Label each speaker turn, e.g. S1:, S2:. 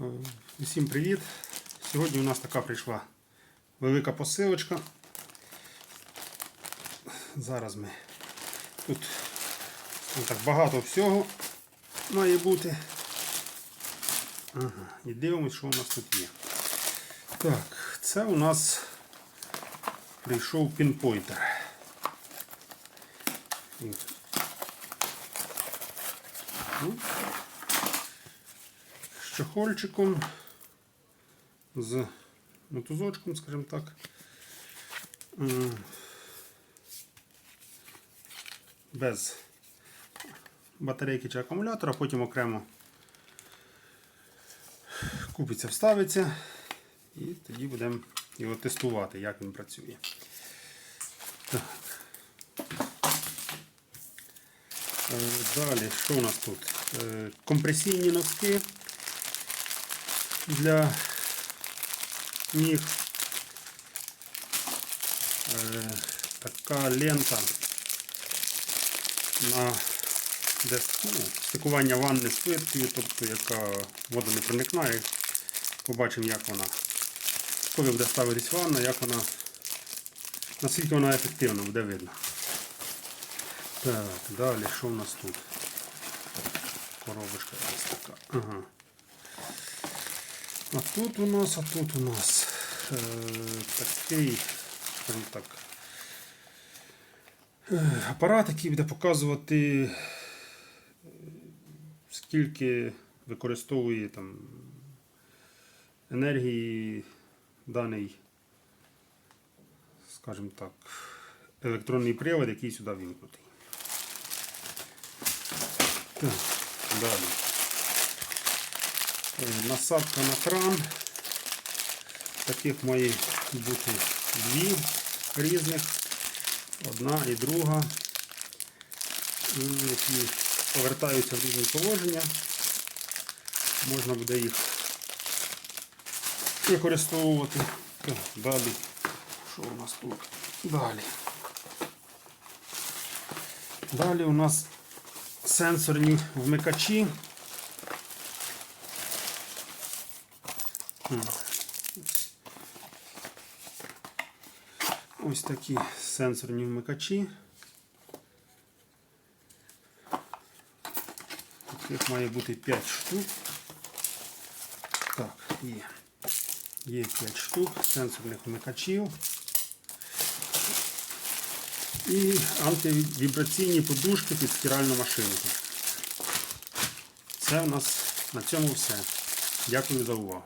S1: Е, Усім привіт! Сьогодні у нас така прийшла велика посилочка. Зараз ми тут так багато всього має бути. Ага, і дивимось, що у нас тут є. Так, це у нас прийшов пінпойнтер. Ну, з чохольчиком, з мотузочком, скажімо так. Без батарейки чи акумулятора, потім окремо купиться, вставиться, і тоді будемо його тестувати, як він працює. Так. Е, Далі, що у нас тут? Е, Компресійні носки для ніг. Е, Така лента на де, ну, стикування ванни з плиткою, тобто яка вода не проникає. Побачимо, як вона, коли буде ставитись ванна, як вона, наскільки вона ефективна, буде видно. Так, далі, що у нас тут? Коробочка ось така. Ага. А тут у нас, а тут у нас е, такий, скажімо так, е, апарат, який буде показувати, е, скільки використовує там енергії даний, скажімо так, електронний привод, який сюди вімкнутий. Так, далі. Насадка на кран. Таких має бути дві різних. Одна і друга. Які повертаються в різні положення. Можна буде їх використовувати. Далі. Що у нас тут? Далі. Далі у нас сенсорні вмикачі. Ось такі сенсорні вмикачі. Таких має бути 5 штук. Так, є. Є 5 штук сенсорних вмикачів. І антивібраційні подушки під стиральну машинку. Це у нас на цьому все. Дякую за увагу.